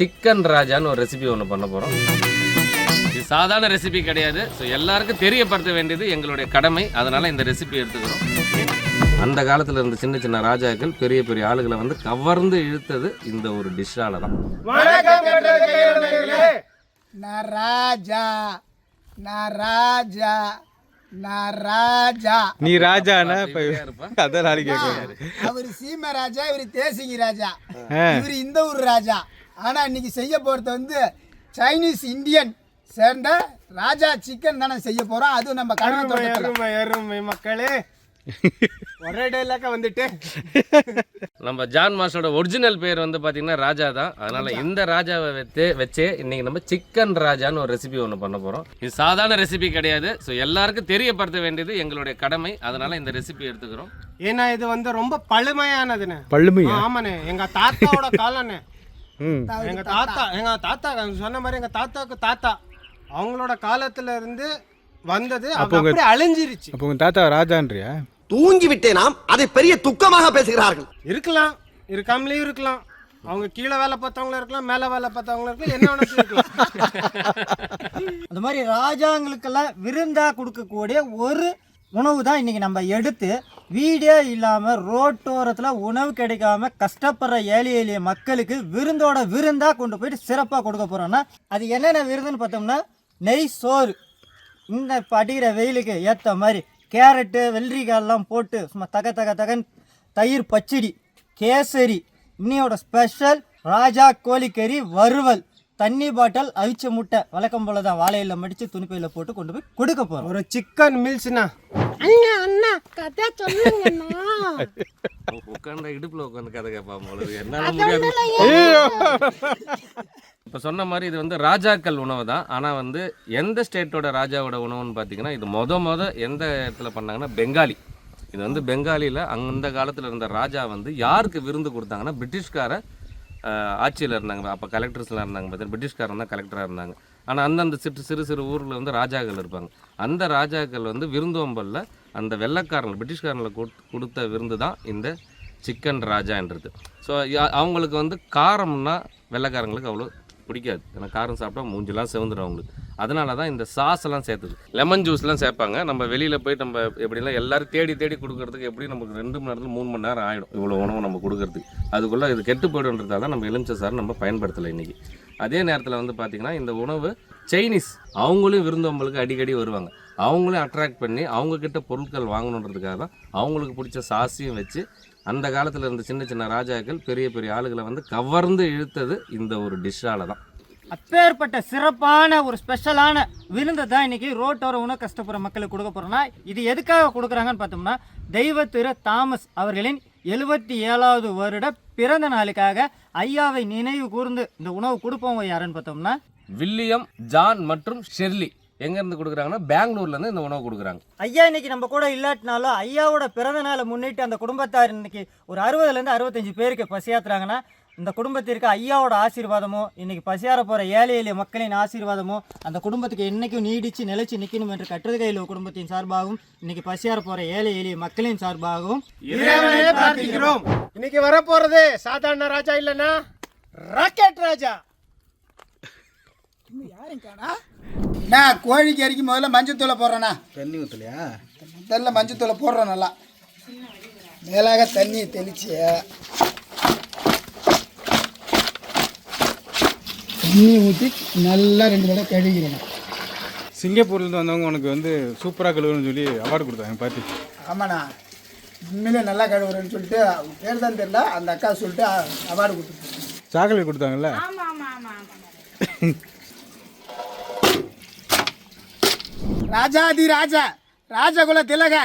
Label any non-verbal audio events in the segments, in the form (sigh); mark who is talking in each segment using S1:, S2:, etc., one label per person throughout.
S1: Chicken ராஜான்னு ஒரு recipe ஒன்று பண்ண போகிறோம் இது சாதாரண ரெசிபி கிடையாது. ஸோ எல்லாருக்கும் தெரியப்படுத்த வேண்டியது எங்களுடைய கடமை. அதனால் இந்த ரெசிபி எடுத்துக்கிறோம். அந்த காலத்தில் இருந்த சின்ன சின்ன ராஜாக்கள் பெரிய பெரிய ஆளுகளை வந்து கவர்ந்து இழுத்தது இந்த ஒரு டிஷ்ஷால தான்.
S2: நான் ராஜா நான் ராஜா நான் ராஜா.
S3: நீ ராஜானா. அதான் நாளைக்கு
S2: அவர் சீம ராஜா இவர் தேசிங்கி ராஜா. இவர் இந்த ஊர் ராஜா. ஆனா இன்னைக்கு செய்ய போறது வந்து சைனீஸ் இந்தியன் சேர்ந்த ராஜா சிக்கன் தானே செய்ய போறோம். அதுவும் நம்ம கடமை தோட்டத்துல.
S4: அருமை அருமை மக்களே. (laughs) ஒரே டைலாக வந்துட்டு. (laughs)
S1: நம்ம ஜான் மாஸ்டரோட ஒரிஜினல் பேர் வந்து பார்த்தீங்கன்னா ராஜா தான். அதனால இந்த ராஜாவை வச்சு வச்சே இன்னைக்கு நம்ம சிக்கன் ராஜான்னு ஒரு ரெசிபி ஒன்று பண்ண போகிறோம் இது சாதாரண ரெசிபி கிடையாது. ஸோ எல்லாருக்கும் தெரியப்படுத்த வேண்டியது எங்களுடைய கடமை. அதனால இந்த ரெசிபி எடுத்துக்கிறோம்.
S4: ஏன்னா இது வந்து ரொம்ப பழமையானதுண்ணே
S3: பள்ளுமையா
S4: ஆமாண்ணே. எங்க தாத்தாவோட காலண்ணே. எங்க தாத்தா. எங்க தாத்தா சொன்ன மாதிரி எங்க தாத்தாவுக்கு தாத்தா. அவங்களோட காலத்துல இருந்து வந்தது அப்படியே அழிஞ்சிருச்சு.
S3: அப்போ உங்க தாத்தா ராஜான்றியா?
S5: தூங்கி விட்டேனாம் அதை பெரிய துக்கமாக பேசுகிறார்கள்.
S4: இருக்கலாம். இருக்காமலேயும் இருக்கலாம். அவங்க கீழே வேலை பார்த்தவங்களும் இருக்கலாம் மேலே வேலை பார்த்தவங்களும் இருக்கலாம் என்ன இருக்கலாம். (laughs)
S6: அந்த மாதிரி ராஜாங்களுக்கெல்லாம் விருந்தா கொடுக்கக்கூடிய ஒரு உணவு தான் இன்னைக்கு நம்ம எடுத்து வீடே இல்லாமல் ரோட்டோரத்தில் உணவு கிடைக்காம கஷ்டப்படுற ஏழை எளிய மக்களுக்கு விருந்தோட விருந்தாக கொண்டு போயிட்டு சிறப்பாக கொடுக்க போகிறோம்னா அது என்னென்ன விருதுன்னு பார்த்தோம்னா நெய் சோறு. இந்த இப்போ அடிக்கிற வெயிலுக்கு ஏற்ற மாதிரி கேரட்டு வெள்ளரிக்காயெல்லாம் போட்டு சும்மா தக தக தகன் தயிர் பச்சடி கேசரி இன்னையோட ஸ்பெஷல் ராஜா கோழிக்கறி வறுவல். தண்ணி பாட்டில் அவிச்ச முட்டை வழக்கம் போல தான் வாழையில மடித்து துணிப்பையில் போட்டு கொண்டு போய் கொடுக்க போகிறோம்
S4: ஒரு சிக்கன் மீல்ஸ்னா
S1: உட்காந்த இடுப்புல உட்காந்து கதை கேட்பான் போல. என்னால முடியாது. இப்போ சொன்ன மாதிரி இது வந்து ராஜாக்கள் உணவு தான். ஆனால் வந்து எந்த ஸ்டேட்டோட ராஜாவோட உணவுன்னு பார்த்தீங்கன்னா இது மொத மொத எந்த இடத்துல பண்ணாங்கன்னா பெங்காலி. இது வந்து பெங்காலியில் அந்த காலத்தில் இருந்த ராஜா வந்து யாருக்கு விருந்து கொடுத்தாங்கன்னா பிரிட்டிஷ்கார ஆட்சியில் இருந்தாங்க. அப்போ கலெக்டர்ஸ்லாம் இருந்தாங்க. பார்த்தீங்கன்னா பிரிட்டிஷ்காரன் தான் கலெக்டராக இருந்தாங்க. ஆனால் அந்தந்த சிறு சிறு சிறு ஊரில் வந்து ராஜாக்கள் இருப்பாங்க. அந்த ராஜாக்கள் வந்து விருந்தோம்பலில் அந்த வெள்ளைக்காரங்க பிரிட்டிஷ்காரங்களை கொடு- கொடுத்த விருந்து தான் இந்த சிக்கன் ராஜான்றது ஸோ அவங்களுக்கு வந்து காரம்னா வெள்ளைக்காரங்களுக்கு அவ்வளோ பிடிக்காது. ஏன்னா காரம் சாப்பிட்டா மூஞ்சிலாம் செவந்துடும் அவங்களுக்கு. அதனால தான் இந்த சாஸ் எல்லாம் சேர்த்துது. லெமன் ஜூஸ்லாம் சேர்ப்பாங்க. நம்ம வெளியில் போய் நம்ம எப்படிலாம் எல்லாரும் தேடி தேடி கொடுக்கறதுக்கு எப்படி நமக்கு ரெண்டு மணி நேரத்தில் மூணு மணி நேரம் ஆகிடும் இவ்வளோ உணவு நம்ம கொடுக்கறதுக்கு. அதுக்குள்ளே இது கெட்டு போய்டுன்றதால தான் நம்ம எலுமிச்சை சாறு நம்ம பயன்படுத்தலை இன்றைக்கி அதே நேரத்தில் வந்து பார்த்திங்கன்னா இந்த உணவு சைனீஸ் அவங்களும் விருந்தவங்களுக்கு அடிக்கடி வருவாங்க. அவங்களையும் அட்ராக்ட் பண்ணி அவங்கக்கிட்ட பொருட்கள் வாங்கணுன்றதுக்காக தான் அவங்களுக்கு பிடிச்ச சாஸையும் வச்சு அந்த காலத்தில் இருந்த சின்ன சின்ன ராஜாக்கள் பெரிய பெரிய ஆளுகளை வந்து கவர்ந்து இழுத்தது இந்த ஒரு டிஷ்ஷால தான்.
S6: அப்பேற்பட்ட சிறப்பான ஒரு ஸ்பெஷலான விருந்தை தான் இன்னைக்கு ரோட்டோர உணவு கஷ்டப்படுற மக்களுக்கு கொடுக்க போறோம்னா இது எதுக்காக கொடுக்குறாங்கன்னு பார்த்தோம்னா தெய்வ திரு தாமஸ் அவர்களின் எழுபத்தி ஏழாவது வருட பிறந்த நாளுக்காக ஐயாவை நினைவு கூர்ந்து இந்த உணவு கொடுப்பவங்க யாருன்னு பார்த்தோம்னா
S1: வில்லியம் ஜான் மற்றும் ஷெர்லி. எங்கேருந்து கொடுக்குறாங்கன்னா பெங்களூர்லேருந்து இந்த உணவு கொடுக்குறாங்க.
S6: ஐயா இன்னைக்கு நம்ம கூட இல்லாட்டினாலும் ஐயாவோட பிறந்த நாளை முன்னிட்டு அந்த குடும்பத்தார் இன்னைக்கு ஒரு அறுபதுலேருந்து அறுபத்தஞ்சு பேருக்கு பசியாத்துறாங்கன்னா இந்த குடும்பத்திற்கு ஐயாவோட ஆசீர்வாதமோ இன்னைக்கு பசியார போகிற ஏழை எளிய மக்களின் ஆசீர்வாதமோ அந்த குடும்பத்துக்கு என்னைக்கும் நீடிச்சு நிலைச்சு நிற்கணும் என்று கட்டுறது கையில் குடும்பத்தின் சார்பாகவும் இன்னைக்கு பசியார போகிற ஏழை எளிய மக்களின் சார்பாகவும்
S4: இறைவனே பிரார்த்திக்கிறோம். இன்னைக்கு வரப்போறது சாதாரண ராஜா இல்லைன்னா ராக்கெட் ராஜா.
S2: நான் கோழிக்கு அரிக்கும் முதல்ல மஞ்சத்தூளை போடுறேண்ணா.
S3: தண்ணி ஊற்றலையா
S2: முதல்ல மஞ்சத்தூளை போடுறோம் நல்லா. மேலாக தண்ணி தெளிச்சு. தண்ணி ஊற்றி நல்லா ரெண்டு தடவை கழுவிக்கணும்
S3: சிங்கப்பூர்லேருந்து வந்தவங்க உனக்கு வந்து சூப்பராக கழுவுன்னு சொல்லி அவார்டு கொடுத்தாங்க பார்த்து.
S2: ஆமாண்ணா. உண்மையிலே நல்லா கழுவுறேன்னு சொல்லிட்டு பேர் தான் தெரியல அந்த அக்கா சொல்லிட்டு அவார்டு கொடுத்துருக்காங்க
S3: சாக்லேட் கொடுத்தாங்கல்ல? (laughs)
S2: ராஜாதி ராஜா ராஜகுல திலக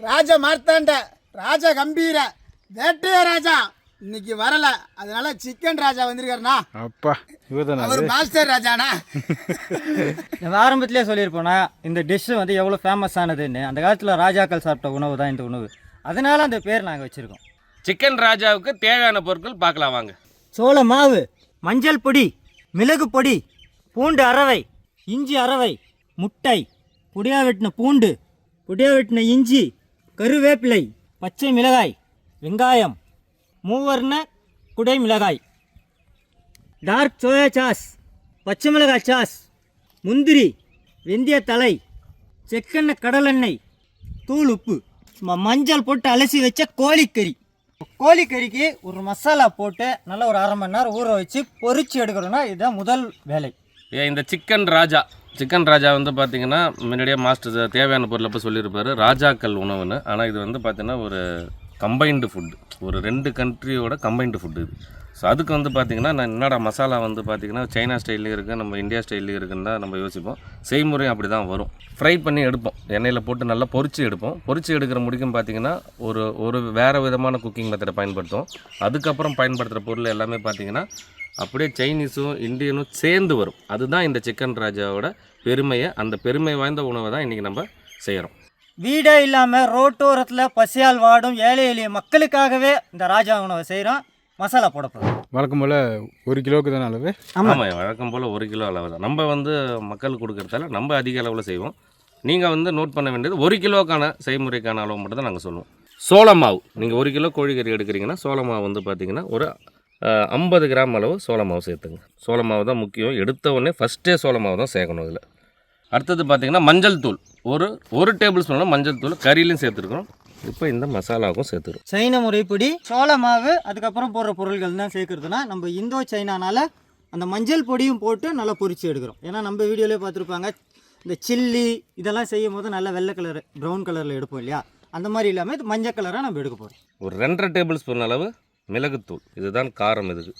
S2: ராஜ மார்த்தாண்ட ராஜ கம்பீர வேட்டைய ராஜா. இன்னைக்கு வரல. அதனால சிக்கன் ராஜா வந்திருக்காருண்ணா.
S3: அப்பா
S2: அவர் மாஸ்டர் ராஜாண்ணா. (laughs)
S6: ஆரம்பத்திலே சொல்லியிருப்போம்னா இந்த டிஷ்ஷு வந்து எவ்வளோ ஃபேமஸ் ஆனதுன்னு அந்த காலத்தில் ராஜாக்கள் சாப்பிட்ட உணவு தான் இந்த உணவு. அதனால அந்த பேர் நாங்கள் வச்சுருக்கோம்.
S1: சிக்கன் ராஜாவுக்கு தேவையான பொருட்கள் பார்க்கலாம் வாங்க.
S6: சோள மாவு மஞ்சள் பொடி மிளகு பொடி பூண்டு அரவை இஞ்சி அரவை முட்டை பொடியா வெட்டின பூண்டு பொடியா வெட்டின இஞ்சி கருவேப்பிலை பச்சை மிளகாய் வெங்காயம் மூவர்ண குடை மிளகாய் டார்க் சோயா சாஸ் பச்சை மிளகாய் சாஸ் முந்திரி வெந்தய தலை செக்கெண்ணெய் கடலெண்ணெய் தூள் உப்பு. ம- மஞ்சள் போட்டு அலசி வச்ச கோழிக்கறி. கோழிக்கறிக்கு ஒரு மசாலா போட்டு நல்லா ஒரு அரை மணி நேரம் ஊற வச்சு பொறிச்சு எடுக்கிறோன்னா இதுதான் முதல் வேலை.
S1: இந்த சிக்கன் ராஜா. சிக்கன் ராஜா வந்து பார்த்தீங்கன்னா முன்னாடியே மாஸ்டர் தேவையான பொருள் அப்போ சொல்லியிருப்பாரு. ராஜாக்கள் உணவுன்னு. ஆனால் இது வந்து பார்த்தீங்கன்னா ஒரு கம்பைன்டு ஃபுட் ஒரு ரெண்டு கண்ட்ரியோட கம்பைன்டு ஃபுட் இது. ஸோ அதுக்கு வந்து பார்த்திங்கன்னா நான் என்னடா மசாலா வந்து பார்த்தீங்கன்னா சைனா ஸ்டைல்லையும் இருக்குது நம்ம இந்தியா ஸ்டைல்லையும் இருக்குன்னு தான் நம்ம யோசிப்போம். செய்முறையும் அப்படி தான் வரும். ஃப்ரை பண்ணி எடுப்போம். எண்ணெயில் போட்டு நல்லா பொறிச்சு எடுப்போம். பொறிச்சு எடுக்கிற முடிக்கும் பார்த்திங்கன்னா ஒரு ஒரு வேறு விதமான குக்கிங் மெத்தடை பயன்படுத்துவோம். அதுக்கப்புறம் பயன்படுத்துகிற பொருள் எல்லாமே பார்த்திங்கன்னா அப்படியே சைனீஸும் இந்தியனும் சேர்ந்து வரும். அதுதான் இந்த சிக்கன் ராஜாவோட பெருமையை. அந்த பெருமை வாய்ந்த உணவை தான் இன்றைக்கி நம்ம செய்கிறோம் வீடே
S6: வீடே இல்லாமல் ரோட்டோரத்தில் பசியால் வாடும் ஏழை எளிய மக்களுக்காகவே இந்த ராஜா உணவை செய்கிறோம் மசாலா போட போகிறோம்
S3: வழக்கம் போல் ஒரு கிலோவுக்கு தானே அளவு?
S6: ஆமாம்
S1: வழக்கம் போல் ஒரு கிலோ அளவு தான். நம்ம வந்து மக்களுக்கு கொடுக்கறதால நம்ம அதிக அளவில் செய்வோம். நீங்கள் வந்து நோட் பண்ண வேண்டியது ஒரு கிலோக்கான செய்முறைக்கான அளவு மட்டும் தான் நாங்கள் சொல்லுவோம். சோள மாவு நீங்கள் ஒரு கிலோ கோழிக்கறி எடுக்கிறீங்கன்னா சோள மாவு வந்து பார்த்தீங்கன்னா ஒரு ஐம்பது கிராம் அளவு சோள மாவு சேர்த்துங்க. சோள மாவு தான் முக்கியம். எடுத்த உடனே ஃபஸ்ட்டே சோள மாவு தான் சேர்க்கணும் இதில் அடுத்தது பார்த்தீங்கன்னா மஞ்சள் தூள். ஒரு ஒரு டேபிள் ஸ்பூன் மஞ்சள் தூள் கறியிலையும் சேர்த்துருக்கோம் இப்போ இந்த மசாலாவுக்கும் சேர்த்துக்கிறோம்
S6: சைன முறைப்படி சோள மாவு அதுக்கப்புறம் போடுற பொருட்கள் தான் சேர்க்குறதுனா நம்ம இந்தோ சைனானால அந்த மஞ்சள் பொடியும் போட்டு நல்லா பொரிச்சு எடுக்கிறோம். ஏன்னா நம்ம வீடியோலேயே பார்த்துருப்பாங்க இந்த சில்லி இதெல்லாம் செய்யும் போது நல்லா வெள்ளை கலர் ப்ரௌன் கலரில் எடுப்போம் இல்லையா? அந்த மாதிரி இல்லாமல் இது மஞ்சள் கலராக நம்ம எடுக்க போகிறோம்
S1: ஒரு ரெண்டரை டேபிள் ஸ்பூன் அளவு மிளகுத்தூள். இதுதான் காரம் இதுக்கு.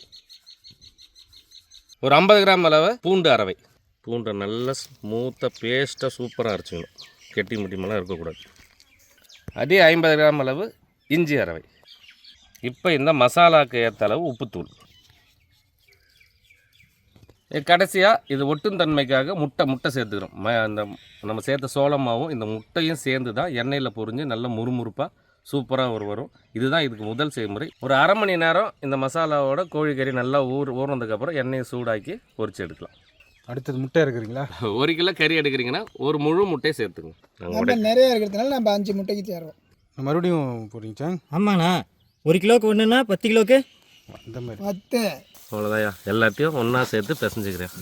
S1: ஒரு ஐம்பது கிராம் அளவு பூண்டு அரவை. பூண்டை நல்லா ஸ்மூத்தாக பேஸ்ட்டாக சூப்பராக அரைச்சிக்கணும். கெட்டி முட்டிமெல்லாம் இருக்கக்கூடாது. அதே ஐம்பது கிராம் அளவு இஞ்சி அரவை இப்போ இந்த மசாலாக்கு ஏற்ற அளவு உப்புத்தூள். கடைசியாக இது ஒட்டும் தன்மைக்காக முட்டை முட்டை சேர்த்துக்கிறோம். ம அந்த நம்ம சேர்த்த சோளமாவும் இந்த முட்டையும் சேர்ந்து தான் எண்ணெயில் பொரிஞ்சு நல்ல முறுமுறுப்பாக சூப்பராக ஒரு வரும். இதுதான் இதுக்கு முதல் செய்முறை. ஒரு அரை மணி நேரம் இந்த மசாலாவோட கோழிக்கறி நல்லா ஊர் ஊறினதுக்கப்புறம் எண்ணெயை சூடாக்கி பொரிச்சு எடுக்கலாம்.
S3: அடுத்தது முட்டை இருக்கிறீங்களா?
S1: ஒரு கிலோ கறி எடுக்கிறீங்கன்னா ஒரு முழு முட்டையை சேர்த்துங்க.
S2: நம்ம நிறைய இருக்கிறதுனால நம்ம அஞ்சு முட்டைக்கு தேர்வோம்
S3: மறுபடியும் போடுறீங்க சாங்
S6: ஆமாண்ணா. ஒரு கிலோவுக்கு ஒன்றுனா பத்து கிலோவுக்கு
S3: அந்த மாதிரி.
S2: பத்து.
S1: அவ்வளோதாயா எல்லாத்தையும் ஒன்றா சேர்த்து பிசைஞ்சுக்கிறேன்.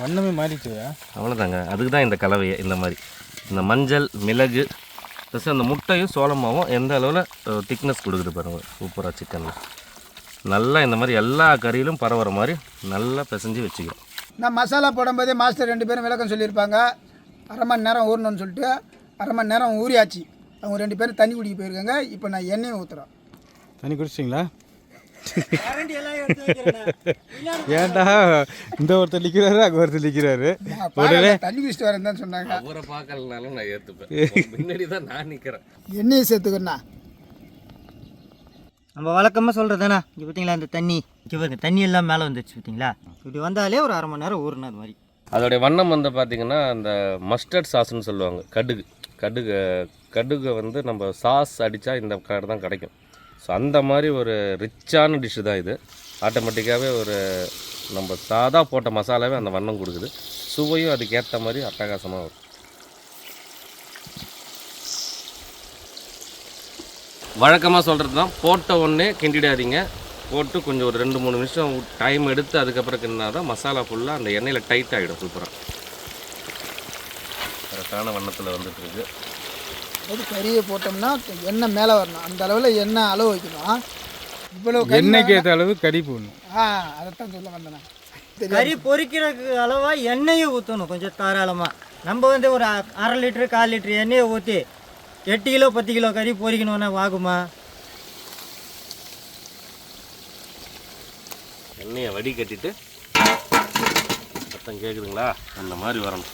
S3: வண்ணமே மாறிச்சோயா
S1: அவ்வளோதாங்க அதுக்கு தான் இந்த கலவையை இந்த மாதிரி. இந்த மஞ்சள் மிளகு ப்ளஸ் அந்த முட்டையும் சோளமாவும் எந்த அளவில் திக்னஸ் கொடுக்குது பாருங்கள் சூப்பராக சிக்கனில் நல்லா இந்த மாதிரி எல்லா கறியிலும் பரவுற மாதிரி நல்லா பிசைஞ்சு வச்சுக்கிறோம்.
S2: நான் மசாலா போடும்போதே மாஸ்டர் ரெண்டு பேரும் விளக்கம் சொல்லியிருப்பாங்க. அரை மணி நேரம் ஊறணும்னு சொல்லிட்டு அரை மணி நேரம் ஊறியாச்சு. அவங்க ரெண்டு பேரும் தண்ணி குடிக்க போயிருக்காங்க. இப்போ நான் எண்ணெயை ஊற்றுறோம்
S3: தண்ணி குடிச்சிட்டிங்களா? ஏன்டா? இந்த ஒருத்தர் நிற்கிறாரு அங்கே ஒருத்தர் நிற்கிறாரு
S2: தண்ணி குடிச்சிட்டு வரேன் தான் சொன்னாங்க.
S1: அவரை பார்க்கலனாலும் நான் ஏற்றுப்பேன் முன்னாடி தான் நான் நிற்கிறேன்
S2: எண்ணெயை சேர்த்துக்கண்ணா.
S6: நம்ம வழக்கமாக சொல்கிறது தானே இங்கே பார்த்தீங்களா இந்த தண்ணி? இங்கே பாருங்க தண்ணி எல்லாம் மேலே வந்துச்சு பார்த்தீங்களா இப்படி வந்தாலே ஒரு அரை மணி நேரம் ஊறினா அது மாதிரி.
S1: அதோடைய வண்ணம் வந்து பார்த்திங்கன்னா அந்த மஸ்டர்ட் சாஸ்னு சொல்லுவாங்க கடுகு. கடுகு கடுகை வந்து நம்ம சாஸ் அடித்தா இந்த கலர் தான் கிடைக்கும். ஸோ அந்த மாதிரி ஒரு ரிச்சான டிஷ்ஷு தான் இது. ஆட்டோமேட்டிக்காகவே ஒரு நம்ம சாதா போட்ட மசாலாவே அந்த வண்ணம் கொடுக்குது. சுவையும் அதுக்கேற்ற மாதிரி அட்டகாசமாக வரும். வழக்கமாக சொல்கிறது தான் போட்ட உடனே கிண்டிடாதீங்க. போட்டு கொஞ்சம் ஒரு ரெண்டு மூணு நிமிஷம் டைம் எடுத்து அதுக்கப்புறம் கிண்டினா தான் மசாலா ஃபுல்லாக அந்த எண்ணெயில் டைட் ஆகிடும் சூப்பராக கரெக்டான வண்ணத்தில் வந்துட்டுருக்கு இருக்கு
S2: அது கறியை போட்டோம்னா எண்ணெய் மேலே வரணும். அந்த அளவில் எண்ணெய் அளவு வைக்கணும். இவ்வளோ
S3: எண்ணெய்க்கு ஏற்ற அளவு கறி போடணும்.
S2: ஆ அதைத்தான் சொல்ல வந்தேன்.
S6: கறி பொரிக்கிறதுக்கு அளவாக எண்ணெயை ஊற்றணும் கொஞ்சம் தாராளமாக நம்ம வந்து ஒரு அ- அரை லிட்ரு கால் லிட்ரு எண்ணெயை ஊற்றி எட்டு கிலோ பத்து கிலோ கறி பொரிக்கணும்னா ஆகுமா
S1: எண்ணெயை வடி கட்டிட்டு சத்தம் கேட்குதுங்களா அந்த மாதிரி வரணும்.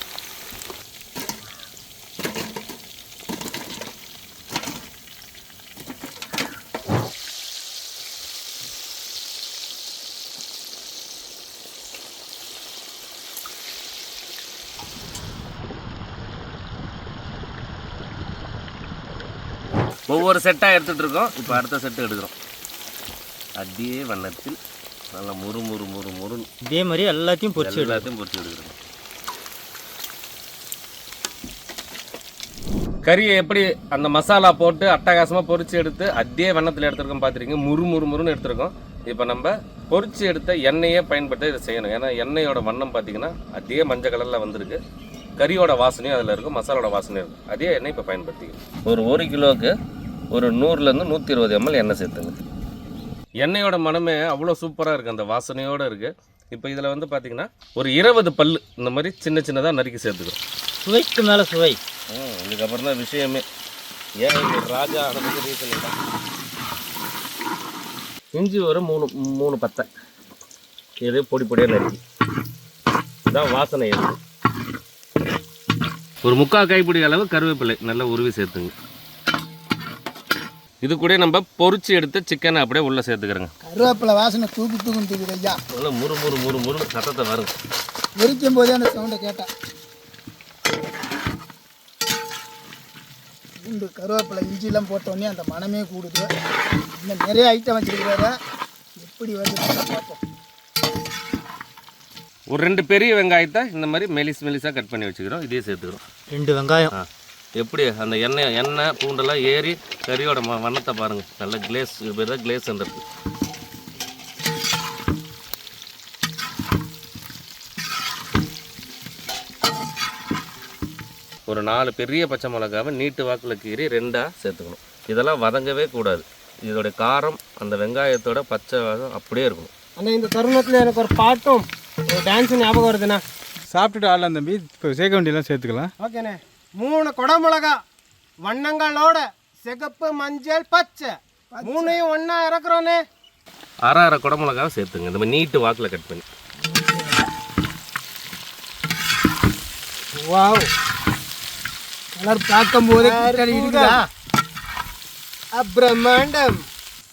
S1: ஒவ்வொரு செட்டாக எடுத்துகிட்டு இருக்கோம் இப்போ அடுத்த செட்டு எடுக்கிறோம். அதே வண்ணத்தில் நல்லா முறு முறு முறு முறுன்னு
S6: இதே மாதிரி எல்லாத்தையும் பொரிச்சு
S1: எல்லாத்தையும் பொரிச்சு எடுக்கிறோம். கறியை எப்படி அந்த மசாலா போட்டு அட்டகாசமாக பொரிச்சு எடுத்து அதே வண்ணத்தில் எடுத்திருக்கோம் பார்த்துருக்கீங்க முறு முறு முறுன்னு எடுத்திருக்கோம். இப்போ நம்ம பொரிச்சு எடுத்த எண்ணெயே பயன்படுத்தி இதை செய்யணும். ஏன்னா எண்ணெயோட வண்ணம் பார்த்தீங்கன்னா அதே மஞ்சள் கலரில் வந்திருக்கு. கறியோட வாசனையும் அதில் இருக்கும் மசாலோட வாசனையும் இருக்கும். அதே எண்ணெய் இப்போ பயன்படுத்திக்கணும் ஒரு ஒரு கிலோவுக்கு ஒரு நூறுலேருந்து நூற்றி இருபது எம்எல் எண்ணெய் சேர்த்துங்க. எண்ணெயோட மனமே அவ்வளோ சூப்பராக இருக்குது அந்த வாசனையோடு இருக்குது இப்போ இதில் வந்து பார்த்தீங்கன்னா ஒரு இருபது பல்லு இந்த மாதிரி சின்ன சின்னதாக நறுக்கி சேர்த்துக்கிறோம்.
S6: சுவைக்கு மேலே சுவை.
S1: ம், இதுக்கப்புறம் தான் விஷயமே. ஏன் ராஜா ஆனதுக்கு ரீசன் இஞ்சி ஒரு மூணு மூணு பத்தை இது பொடி பொடியாக நறுக்கி. இதான் வாசனை. இது ஒரு முக்கால் கைப்பிடி அளவு கருவேப்பிலை நல்லா உருவி சேர்த்துங்க. இது கூட நம்ம பொரிச்சு எடுத்து சிக்கனை அப்படியே உள்ளே சேர்த்துக்கிறோங்க.
S2: கருவேப்பிலை வாசனை தூக்கு தூக்குன்னு தூக்குது ஐயா.
S1: நல்லா முறு முறு முறு முறுன்னு சத்தத்தை வருங்க
S2: எரிக்கும் போதே அந்த சவுண்டை கேட்டேன். பூண்டு கருவேப்பிலை இஞ்சிலாம் போட்டோடனே அந்த மனமே கூடுது. இன்னும் நிறைய ஐட்டம் வச்சுருக்கிறாரு. எப்படி வருது பார்ப்போம்.
S1: ஒரு ரெண்டு பெரிய வெங்காயத்தை இந்த மாதிரி மெலிஸ் மெலிஸாக கட் பண்ணி வச்சுக்கிறோம். இதையும் சேர்த்துக்கிறோம்.
S6: ரெண்டு வெங்காயம்.
S1: ஆ. எப்படி அந்த எண்ணெய் எண்ணெய் பூண்டெல்லாம் ஏறி கறியோட ம வண்ணத்தை பாருங்கள் நல்ல கிளேஸ் இது பேர் தான் கிளேஸ்ன்றது ஒரு நாலு பெரிய பச்சை மிளகாவை நீட்டு வாக்கில் கீறி ரெண்டாக சேர்த்துக்கணும். இதெல்லாம் வதங்கவே கூடாது. இதோட காரம் அந்த வெங்காயத்தோட பச்சை வாசம் அப்படியே இருக்கணும்.
S4: ஆனால் இந்த தருணத்தில் எனக்கு ஒரு பாட்டும் ஒரு டான்ஸும் ஞாபகம் வருதுண்ணா.
S3: சாப்பிட்டுட்டு ஆடலாம் தம்பி. இப்போ சேர்க்க வேண்டியதெல்லாம் சேர்த்துக்கலாம்.
S4: ஓகேண்ணே. மூணு குடமிளகா வண்ணங்களோட சிகப்பு மஞ்சள் பச்சை. மூணையும் ஒன்றா இறக்குறோண்ணே
S1: அரை அரை குடமிளகாவை சேர்த்துங்க. இந்த மாதிரி நீட்டு வாக்கில் கட் பண்ணி.
S4: வாவ்.
S2: கலர் பார்க்கும் போதே இருக்குதா?
S4: அப்ரமாண்டம்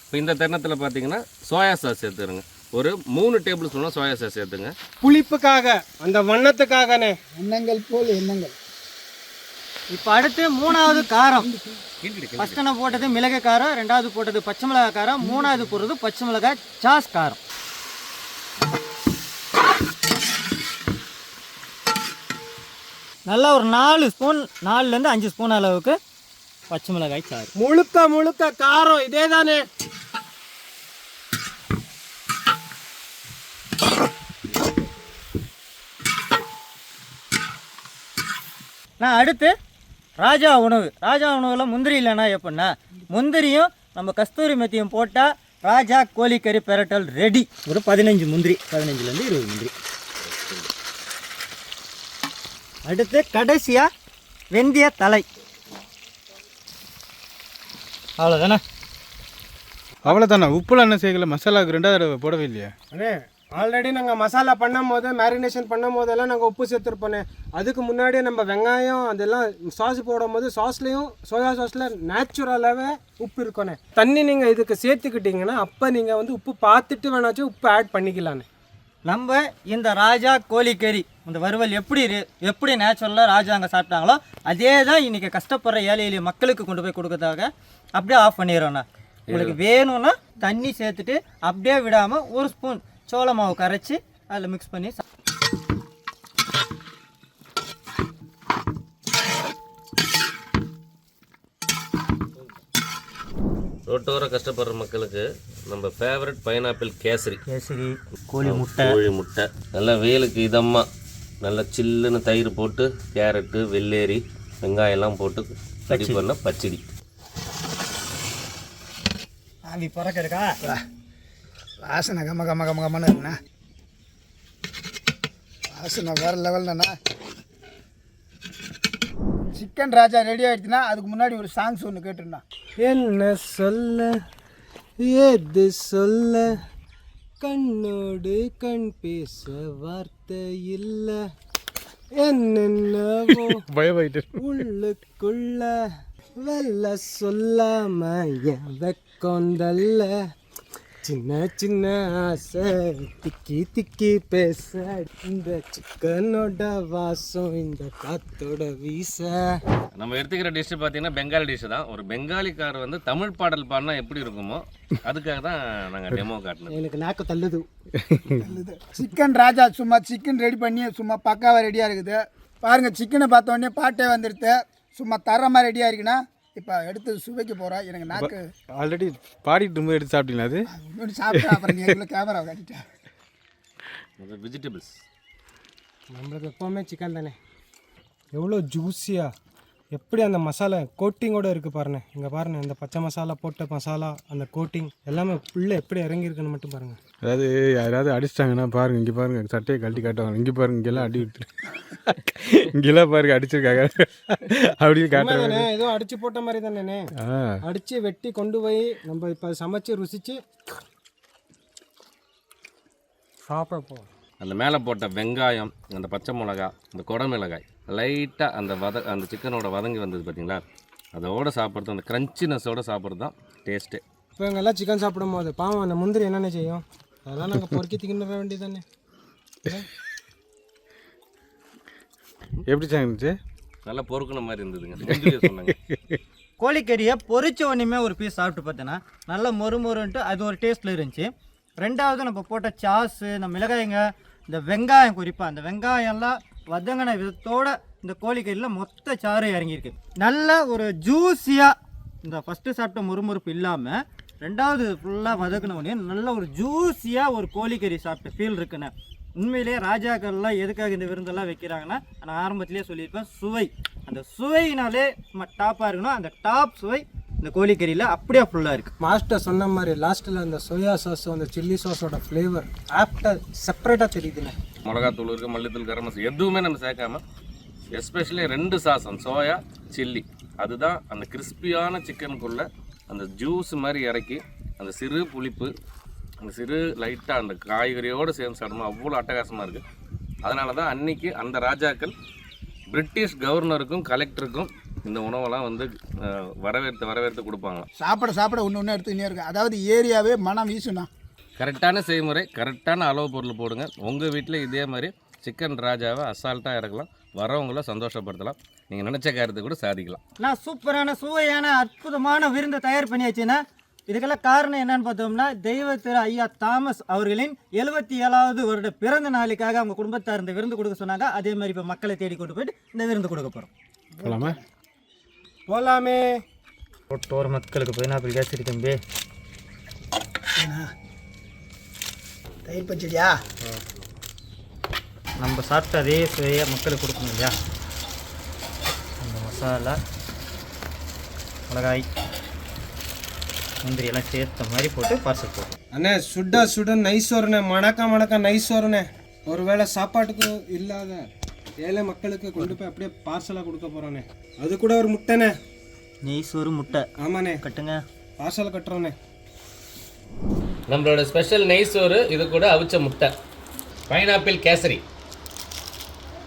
S1: இப்போ இந்த தருணத்தில் பார்த்தீங்கன்னா சோயா சாஸ் சேர்த்துருங்க. ஒரு மூணு டேபிள் ஸ்பூனாக சோயா சாஸ் சேர்த்துங்க.
S4: புளிப்புக்காக அந்த வண்ணத்துக்காகண்ணே
S2: எண்ணங்கள் போல் எண்ணங்கள்
S6: இப்போ அடுத்து மூணாவது காரம். ஃபஸ்ட்டு நான் போட்டது? மிளகு காரம். ரெண்டாவது போட்டது பச்சை மிளகாய் காரம். மூணாவது போடுறது பச்சை மிளகாய் சாஸ் காரம். நல்லா ஒரு நாலு ஸ்பூன் நாலுலேருந்து அஞ்சு ஸ்பூன் அளவுக்கு பச்சை மிளகாய் சாறு.
S4: முழுக்க முழுக்க காரம் இதே தானே
S6: நான் அடுத்து ராஜா உணவு. ராஜா உணவில் முந்திரி இல்லைன்னா எப்படின்னா முந்திரியும் நம்ம கஸ்தூரி மெத்தியும் போட்டால் ராஜா கோழிக்கறி பெரட்டல் ரெடி. ஒரு பதினஞ்சு முந்திரி பதினஞ்சுலேருந்து இருபது முந்திரி. அடுத்து கடைசியாக வெந்தய தலை. அவ்வளோதானே
S3: அவ்வளோதானே உப்புலாம் என்ன சேர்க்கல மசாலாவுக்கு ரெண்டாவது தடவை போடவே இல்லையா.
S4: ஆல்ரெடி நாங்கள் மசாலா பண்ணும் போது மேரினேஷன் பண்ணும் போதெல்லாம் நாங்கள் உப்பு சேர்த்துருப்போண்ணே. அதுக்கு முன்னாடியே நம்ம வெங்காயம் அதெல்லாம் சாஸ் போடும் போது சாஸ்லேயும் சோயா சாஸில் நேச்சுரலாகவே உப்பு இருக்கோண்ணே தண்ணி நீங்கள் இதுக்கு சேர்த்துக்கிட்டீங்கன்னா அப்போ நீங்கள் வந்து உப்பு பார்த்துட்டு வேணாச்சும் உப்பு ஆட் பண்ணிக்கலாண்ணே
S6: நம்ம இந்த ராஜா கோழிக்கறி இந்த வறுவல் எப்படி எப்படி நேச்சுரலாக ராஜா அங்கே சாப்பிட்டாங்களோ அதே தான் இன்றைக்கி கஷ்டப்படுற ஏழை எளிய மக்களுக்கு கொண்டு போய் கொடுக்கறதாக அப்படியே ஆஃப் பண்ணிடுறோண்ணா உங்களுக்கு வேணும்னா தண்ணி சேர்த்துட்டு அப்படியே விடாமல் ஒரு ஸ்பூன் சோள மாவு கரைச்சி அதில் மிக்ஸ் பண்ணி
S1: ரோட்டோர கஷ்டப்படுற மக்களுக்கு நம்ம ஃபேவரட் பைனாப்பிள் கேசரி.
S6: கேசரி கோழி முட்டை.
S1: கோழி முட்டை. நல்லா வெயிலுக்கு இதமாக நல்லா சில்லுன்னு தயிர் போட்டு கேரட்டு வெள்ளேரி வெங்காயம் எல்லாம் போட்டு ரெடி பண்ண பச்சடி.
S6: ஆவி பறக்கிறக்கா?
S2: வாசனை கம கம கம கமன்னு இருக்குண்ணா. வாசனை வேறு லெவல்லண்ணா சிக்கன் ராஜா ரெடி ஆயிடுச்சுன்னா அதுக்கு முன்னாடி ஒரு சாங்ஸ் ஒன்று கேட்டுருந்தா.
S4: என்ன சொல்ல? ஏது சொல்ல? கண்ணோடு கண் பேச வார்த்தை இல்லை. என்னென்னவோ
S3: பயமாயிட்டு.
S4: உள்ளுக்குள்ள வெல்ல சொல்லாம என் வெக்கொந்தல்ல. சின்ன சின்ன ஆசை. திக்கி திக்கி பேச. இந்த சிக்கனோட வாசம் இந்த காத்தோட வீச.
S1: நம்ம எடுத்துக்கிற டிஷ் பார்த்தீங்கன்னா பெங்காலி டிஷ் தான். ஒரு பெங்காலிக்கார் வந்து தமிழ் பாடல் பாடினா எப்படி இருக்குமோ அதுக்காக தான் நாங்கள் டெமோ காட்டினோம்
S4: எனக்கு நாக்கு தள்ளுது.
S2: சிக்கன் ராஜா சும்மா சிக்கன் ரெடி பண்ணி சும்மா பக்காவாக ரெடியாக இருக்குது. பாருங்கள் சிக்கனை பார்த்த உடனே பாட்டே வந்துடுது சும்மா தரமாக ரெடியாக இருக்குன்னா இப்போ எடுத்து சுவைக்க போகிறோம் எனக்கு நாக்கு.
S3: ஆல்ரெடி பாடிட்டு இருக்கும்போது எடுத்து சாப்பிட்டீங்களா அது?
S2: இன்னொன்று சாப்பிட்டா அப்புறம் நீ எங்களை கேமரா காட்டிட்டேன்
S1: வெஜிடபிள்ஸ்
S4: நம்மளுக்கு எப்போவுமே சிக்கன் தானே. எவ்வளோ ஜூஸியாக எப்படி அந்த மசாலா கோட்டிங்கோட இருக்குது பாருங்க இங்கே பாருங்க இந்த பச்சை மசாலா போட்ட மசாலா அந்த கோட்டிங் எல்லாமே ஃபுல்லாக எப்படி இறங்கியிருக்குன்னு மட்டும் பாருங்கள்
S3: அதாவது யாராவது அடிச்சிட்டாங்கன்னா பாருங்க இங்கே பாருங்க சட்டையை கழட்டி காட்டுவாங்க. இங்கே பாருங்க இங்கெல்லாம் அடி விட்டு இங்கெல்லாம் பாருங்க அடிச்சிருக்காங்க. அப்படின்னு காட்டுறாங்க
S4: ஏதோ அடிச்சு போட்ட மாதிரி தானே. அடித்து வெட்டி கொண்டு போய் நம்ம இப்போ சமைச்சு ருசிச்சு சாப்பிட போவோம்
S1: அந்த மேலே போட்ட வெங்காயம் அந்த பச்சை மிளகா அந்த குடமிளகாய் லைட்டாக அந்த வத அந்த சிக்கனோட வதங்கி வந்தது பார்த்தீங்களா அதோட சாப்பிட்றது அந்த க்ரன்ச்சினஸோட சாப்பிட்றது தான் டேஸ்ட்டு
S4: இப்போ இவங்கெல்லாம் சிக்கன் சாப்பிடும் போது பாவம் அந்த முந்திரி என்னென்ன செய்யும்? அதெல்லாம் நாங்கள் பொறுக்கி திங்கிற வேண்டியது தானே
S3: எப்படி இருந்துச்சு?
S1: நல்லா பொறுக்குன மாதிரி இருந்ததுங்க. சொன்னாங்க.
S6: கோழிக்கறியை பொரிச்ச உடனேமே ஒரு பீஸ் சாப்பிட்டு பார்த்தேன்னா நல்லா மொறு மொறுன்ட்டு அது ஒரு டேஸ்ட்டில் இருந்துச்சு. ரெண்டாவது நம்ம போட்ட சாஸு இந்த மிளகாய்ங்க இந்த வெங்காயம் குறிப்பாக அந்த வெங்காயம்லாம் வதங்கின விதத்தோட இந்த கோழிக்கறியில் மொத்த சாறு இறங்கியிருக்கு. நல்ல ஒரு ஜூஸியாக இந்த ஃபஸ்ட்டு சாப்பிட்ட முறுமுறுப்பு இல்லாமல் ரெண்டாவது ஃபுல்லாக வதக்கின உடனே நல்ல ஒரு ஜூஸியாக ஒரு கோழிக்கறி சாப்பிட்ட ஃபீல் இருக்குண்ணே. உண்மையிலேயே ராஜாக்கள்லாம் எதுக்காக இந்த விருந்தெல்லாம் வைக்கிறாங்கன்னா நான் ஆரம்பத்திலேயே சொல்லியிருப்பேன் சுவை. அந்த சுவையினாலே நம்ம டாப்பாக இருக்கணும். அந்த டாப் சுவை இந்த கோழிக்கறியில் அப்படியே ஃபுல்லாக இருக்குது
S4: மாஸ்டர் சொன்ன மாதிரி லாஸ்ட்டில் அந்த சோயா சாஸ் அந்த சில்லி சாஸோட ஃப்ளேவர் ஆப்டாக செப்பரேட்டாக தெரியுதுண்ணே.
S1: மிளகாத்தூள் இருக்குது மல்லித்தூள் கரம் மசாலா எதுவுமே நம்ம சேர்க்காம எஸ்பெஷலி ரெண்டு அந்த சோயா சில்லி அதுதான் அந்த கிறிஸ்பியான சிக்கனுக்குள்ள அந்த ஜூஸ் மாதிரி இறக்கி அந்த சிறு புளிப்பு அந்த சிறு லைட்டாக அந்த காய்கறியோடு சேர்ந்து சாப்பிடும்போது அவ்வளோ அட்டகாசமாக இருக்குது அதனால தான் அன்னைக்கு அந்த ராஜாக்கள் பிரிட்டிஷ் கவர்னருக்கும் கலெக்டருக்கும் இந்த உணவெல்லாம் வந்து வரவேற்று வரவேற்று கொடுப்பாங்க
S2: சாப்பிட சாப்பிட ஒன்று ஒன்று எடுத்துக்கினே இருக்கு. அதாவது ஏரியாவே மனம் வீசுண்ணா
S1: கரெக்டான செய்முறை கரெக்டான அளவு பொருள் போடுங்க. உங்கள் வீட்டில் இதே மாதிரி சிக்கன் ராஜாவை அசால்ட்டாக இறக்கலாம். வரவங்கள சந்தோஷப்படுத்தலாம். நீங்கள் நினச்ச காரியத்தை கூட சாதிக்கலாம்.
S6: நான் சூப்பரான சுவையான அற்புதமான விருந்தை தயார் பண்ணியாச்சுன்னா இதுக்கெல்லாம் காரணம் என்னன்னு பார்த்தோம்னா தெய்வ திரு ஐயா தாமஸ் அவர்களின் எழுபத்தி ஏழாவது வருட பிறந்த நாளுக்காக அவங்க குடும்பத்தார் இந்த விருந்து கொடுக்க சொன்னாங்க. அதே மாதிரி இப்போ மக்களை தேடி கொண்டு போயிட்டு இந்த விருந்து கொடுக்க போகிறோம்
S3: போகலாமா
S4: போகலாமே
S6: ஒட்டோர் மக்களுக்கு பைனாப்பிள் கேசரி தம்பி.
S2: தயிர் பச்சடியா?
S6: நம்ம சாப்பிட்ட அதே சுவையை மக்களுக்கு கொடுக்கணும் இல்லையா? மசாலா மிளகாய் முந்திரி எல்லாம் சேர்த்த மாதிரி போட்டு பார்சல் போட்டோம்
S4: அண்ணே சுட சுட நைஸ் வருண்ணே மணக்க மணக்க நைஸ் வருண்ணே ஒருவேளை சாப்பாட்டுக்கு இல்லாத ஏழை மக்களுக்கு கொண்டு போய் அப்படியே பார்சலாக கொடுக்க போகிறோண்ணே அது கூட ஒரு முட்டைண்ணே.
S6: நெய் சோறு முட்டை.
S4: ஆமாண்ணே.
S6: கட்டுங்க.
S4: பார்சல் கட்டுறோண்ணே.
S1: நம்மளோட ஸ்பெஷல் நெய் சோறு இது கூட அவிச்ச முட்டை. பைனாப்பிள் கேசரி.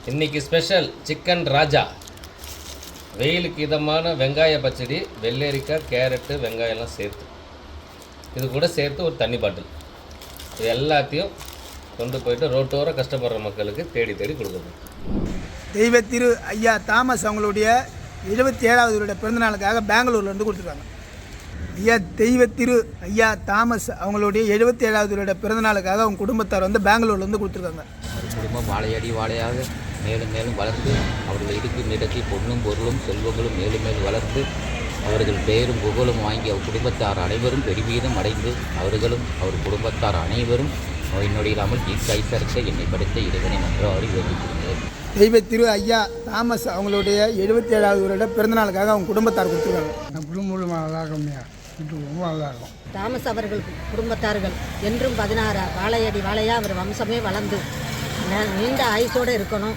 S1: இன்னைக்கு ஸ்பெஷல் சிக்கன் ராஜா. வெயிலுக்கு இதமான வெங்காய பச்சடி வெள்ளரிக்காய் கேரட்டு வெங்காயம்லாம் சேர்த்து. இது கூட சேர்த்து ஒரு தண்ணி பாட்டில். இது எல்லாத்தையும் கொண்டு போயிட்டு ரோட்டோர கஷ்டப்படுற மக்களுக்கு தேடி தேடி கொடுக்கணும்.
S2: தெய்வ திரு ஐயா தாமஸ் அவங்களுடைய எழுபத்தி ஏழாவது பிறந்தநாளுக்காக பெங்களூர்லேருந்து கொடுத்துருக்காங்க. ஐயா தெய்வ திரு ஐயா தாமஸ் அவங்களுடைய எழுபத்தி ஏழாவது பிறந்தநாளுக்காக அவங்க குடும்பத்தார் வந்து பெங்களூர்லேருந்து கொடுத்துருக்காங்க.
S7: குடும்பம் வாழையடி வாழையாக. மேலும் மேலும் வளர்ந்து அவர்கள் இருக்கும் இடத்தில் பொன்னும் பொருளும் செல்வங்களும் மேலும் மேலும் வளர்ந்து அவர்கள் பெயரும் புகழும் வாங்கி அவர் குடும்பத்தார் அனைவரும் பெருமீதம் அடைந்து அவர்களும் அவர் குடும்பத்தார் அனைவரும் நோய் நொடி இல்லாமல் தீர்க்காய்சரத்தை என்னை படைத்த இறைவனை நன்றாடி வேண்டிக் கொள்கிறேன்
S2: தெய்வ திரு ஐயா தாமஸ் அவங்களுடைய எழுபத்தி ஏழாவது வருட பிறந்தநாளுக்காக அவங்க குடும்பத்தார் கொடுத்துருக்காங்க.
S8: தாமஸ் அவர்கள் குடும்பத்தார்கள் என்றும் பதினாறு வாழையடி வாழையா அவர் வம்சமே வளர்ந்து நீண்ட ஆயுசோடு இருக்கணும்.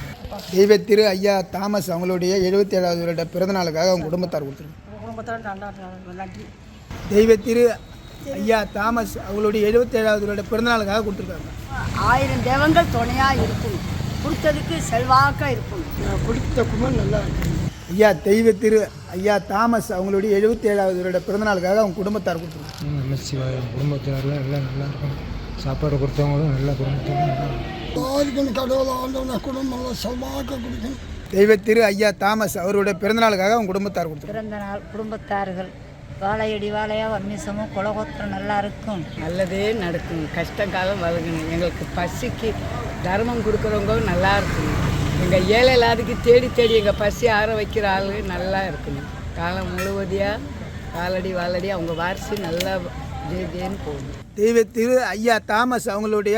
S2: தெய்வ திரு ஐயா தாமஸ் அவங்களுடைய எழுபத்தி ஏழாவது வருட பிறந்தநாளுக்காக அவங்க குடும்பத்தார் கொடுத்துருக்காங்க. தெய்வ திரு ஐயா தாமஸ் அவங்களுடைய எழுபத்தி ஏழாவது வருட பிறந்தநாளுக்காக கொடுத்துருக்காங்க.
S9: ஆயிரம் தேவங்கள் துணையாக இருக்கும். கொடுத்ததுக்கு செல்வாக்காக இருக்கும். கொடுத்த குமர் நல்லா
S2: ஐயா தெய்வ திரு ஐயா தாமஸ் அவங்களுடைய எழுபத்தி ஏழாவது வருட பிறந்தநாளுக்காக அவங்க குடும்பத்தார் கொடுத்துருக்காங்க.
S4: நமச்சிவாயம் குடும்பத்தினர்லாம் எல்லாம் நல்லா இருக்கும் சாப்பாடு கொடுத்தவங்களும் நல்ல குடும்பத்தினர்
S2: கடவுள் ஆண்டவன குடும்பம் செல்வாக்க கொடுக்கணும். தெய்வ திரு ஐயா தாமஸ் அவருடைய பிறந்தநாளுக்காக அவங்க குடும்பத்தார் கொடுத்துருக்காங்க.
S8: பிறந்த நாள் குடும்பத்தார்கள் வாழையடி வாழையா வம்சமும் குலகோத்திரம் நல்லா இருக்கும்.
S9: நல்லதே நடக்கும். கஷ்ட காலம் வழங்கணும் எங்களுக்கு பசிக்கு தர்மம் கொடுக்குறவங்க நல்லா இருக்கணும். எங்கள் ஏழை இல்லாததுக்கு தேடி தேடி எங்கள் பசி ஆற வைக்கிற ஆள் நல்லா இருக்கணும். காலம் முழுவதியாக காலடி வாலடி அவங்க வாரிசு நல்லா ஜே ஜேன்னு போகணும்.
S2: தெய்வ திரு ஐயா தாமஸ் அவங்களுடைய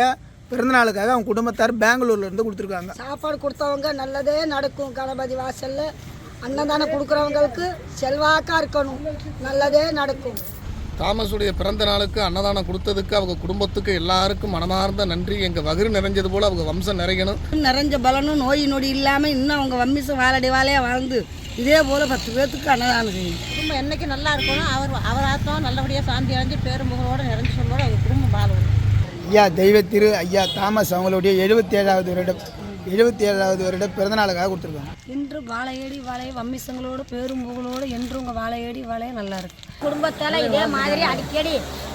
S2: பிறந்தநாளுக்காக அவங்க குடும்பத்தார் பெங்களூர்ல இருந்து கொடுத்துருக்காங்க.
S8: சாப்பாடு கொடுத்தவங்க நல்லதே நடக்கும் கணபதி வாசல்ல. அன்னதானம் கொடுக்குறவங்களுக்கு செல்வாக்காக இருக்கணும். நல்லதே நடக்கும்.
S10: தாமஸுடைய பிறந்த நாளுக்கு அன்னதானம் கொடுத்ததுக்கு அவங்க குடும்பத்துக்கு எல்லாருக்கும் மனமார்ந்த நன்றி. எங்கள் வகுறு நிறைஞ்சது போல் அவங்க வம்சம் நிறையணும்.
S8: நிறைஞ்ச பலனும் நோய் நொடி இல்லாமல் இன்னும் அவங்க வம்மிசம் வாழடி வாழையாக வாழ்ந்து இதே போல் பத்து பேர்த்துக்கு அன்னதானம் செய்யும் குடும்பம் என்னைக்கு நல்லா இருக்கணும் அவர் அவர் ஆத்மா நல்லபடியாக சாந்தி அடைஞ்சு பேரும்புகளோட நிறைஞ்சு சொல்லோட அவங்க குடும்பம் வாழணும்.
S2: ஐயா தெய்வ திரு ஐயா தாமஸ் அவங்களுடைய எழுபத்தி ஏழாவது வருட எழுபத்தி ஏழாவது வருட பிறந்தநாளுக்காக கொடுத்துருக்காங்க.
S8: இன்று வாழையடி வாழை வம்மிசங்களோடு பேரும் புகழோடு என்றும் உங்கள் வாழையடி வாழைய நல்லா இருக்கு.
S11: குடும்பத்தில் இதே மாதிரி அடிக்கடி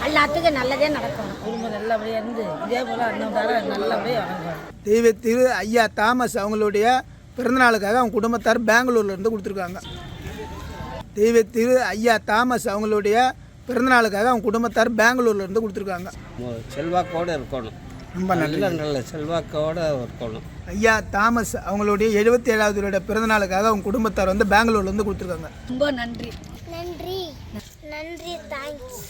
S11: எல்லாத்துக்கும் நல்லதே நடக்கும்
S8: குடும்பம் நல்லபடியாக இருந்து இதே போல் அன்னதானம் நல்லபடியாக வழங்குவாங்க
S2: தெய்வ திரு ஐயா தாமஸ் அவங்களுடைய பிறந்தநாளுக்காக அவங்க குடும்பத்தார் பெங்களூர்ல இருந்து கொடுத்துருக்காங்க. தெய்வ திரு ஐயா தாமஸ் அவங்களுடைய பிறந்தநாளுக்காக அவங்க குடும்பத்தார் பெங்களூர்ல இருந்து கொடுத்துருக்காங்க.
S4: செல்வாக்கோடு இருக்கணும்.
S2: ரொம்ப நல்ல
S4: நல்ல செல்வாக்கோடு இருக்கணும்.
S2: ஐயா தாமஸ் அவங்களுடைய எழுபத்தி ஏழாவது வருட பிறந்தநாளுக்காக அவங்க குடும்பத்தார் வந்து பெங்களூர்ல இருந்து கொடுத்துருக்காங்க.
S8: ரொம்ப நன்றி.
S11: நன்றி. நன்றி தேங்க்ஸ்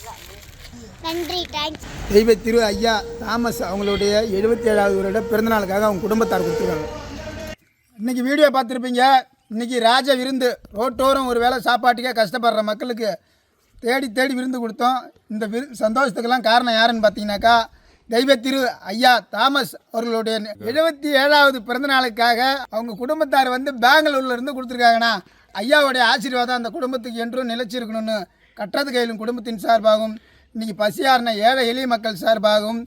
S11: நன்றி தேங்க்ஸ்
S2: தெய்வ திரு ஐயா தாமஸ் அவங்களுடைய எழுபத்தி ஏழாவது வருட பிறந்தநாளுக்காக அவங்க குடும்பத்தார் கொடுத்துருக்காங்க. இன்னைக்கு வீடியோ பார்த்துருப்பீங்க. இன்னைக்கு ராஜ விருந்து. ரோட்டோரம் ஒரு வேளை சாப்பாட்டுக்கே கஷ்டப்படுற மக்களுக்கு தேடி தேடி விருந்து கொடுத்தோம். இந்த விரு சந்தோஷத்துக்கெல்லாம் காரணம் யாருன்னு பார்த்தீங்கன்னாக்கா தெய்வ திரு ஐயா தாமஸ் அவர்களுடைய எழுபத்தி ஏழாவது பிறந்தநாளுக்காக அவங்க குடும்பத்தார் வந்து பெங்களூர்ல இருந்து கொடுத்துருக்காங்கண்ணா. ஐயாவுடைய ஆசீர்வாதம் அந்த குடும்பத்துக்கு என்றும் நிலைச்சிருக்கணும்னு கட்டது கையிலும் குடும்பத்தின் சார்பாகவும் இன்னைக்கு பசியாரின ஏழை எளிய மக்கள் சார்பாகவும்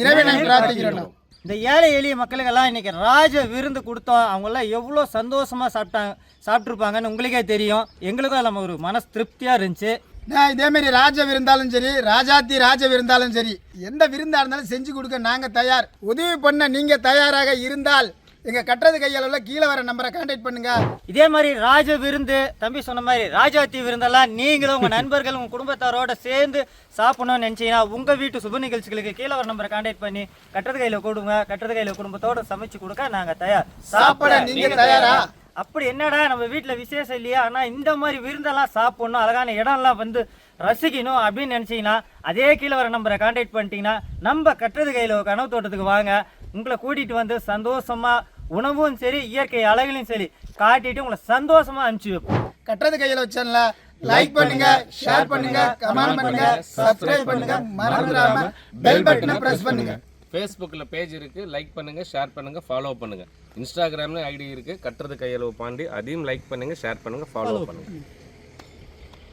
S2: இறைவனை பிரார்த்திக்கிறோம்
S6: இந்த ஏழை எளிய மக்களுக்கெல்லாம் இன்னைக்கு ராஜ விருந்து கொடுத்தோம். அவங்கெல்லாம் எவ்வளோ சந்தோஷமாக சாப்பிட்டாங்க சாப்பிட்ருப்பாங்கன்னு உங்களுக்கே தெரியும். எங்களுக்கும் நம்ம ஒரு மனசு திருப்தியாக இருந்துச்சு.
S2: நான் இதேமாரி ராஜ விருந்தாலும் சரி ராஜாத்தி ராஜ விருந்தாலும் சரி எந்த விருந்தா இருந்தாலும் செஞ்சு கொடுக்க நாங்கள் தயார். உதவி பண்ண நீங்கள் தயாராக இருந்தால் எங்கள் கட்டுறது கையால் கீழே வர நம்பரை கான்டாக்ட் பண்ணுங்க.
S6: இதே மாதிரி ராஜ விருந்து தம்பி சொன்ன மாதிரி ராஜாத்தி விருந்தெல்லாம் நீங்களும் உங்கள் நண்பர்கள் உங்கள் குடும்பத்தாரோட சேர்ந்து சாப்பிடணும்னு நினச்சிங்கன்னா உங்கள் வீட்டு சுப நிகழ்ச்சிகளுக்கு கீழே வர நம்பரை கான்டாக்ட் பண்ணி கட்டுறது கையில் கொடுங்க கட்டுறது கையில் குடும்பத்தோட சமைச்சு கொடுக்க நாங்கள் தயார்.
S2: சாப்பிட நீங்க தயாரா?
S6: அப்படி என்னடா நம்ம வீட்டில் விசேஷம் இல்லையா? ஆனால் இந்த மாதிரி விருந்தெல்லாம் சாப்பிடணும் அழகான இடம்லாம் வந்து ரசிக்கணும் அப்படின்னு நினச்சிங்கன்னா அதே கீழே வர நம்பரை கான்டாக்ட் பண்ணிட்டீங்கன்னா நம்ம கட்டுறது கையில் கனவு தோட்டத்துக்கு வாங்க. உங்களை கூட்டிகிட்டு வந்து சந்தோஷமாக உணவும் சரி இயற்கை அழகுலையும் சரி காட்டிட்டு உங்களை சந்தோஷமாக அனுப்பிச்சி வைப்போம்.
S2: கட்டுறது கையில் வச்சேன்ல லைக் பண்ணுங்க ஷேர் பண்ணுங்க கமெண்ட் பண்ணுங்க சப்ஸ்கிரைப் பண்ணுங்க மறந்துடாம பெல் பட்டனை பிரஸ் பண்ணுங்க.
S1: ஃபேஸ்புக்கில் பேஜ் இருக்குது லைக் பண்ணுங்கள் ஷேர் பண்ணுங்கள் ஃபாலோ பண்ணுங்கள் இன்ஸ்டாகிராம்ல ஐடி இருக்குது கட்டுறது கையளவு பாண்டி. அதையும் லைக் பண்ணுங்கள் ஷேர் பண்ணுங்கள் ஃபாலோ பண்ணுங்கள்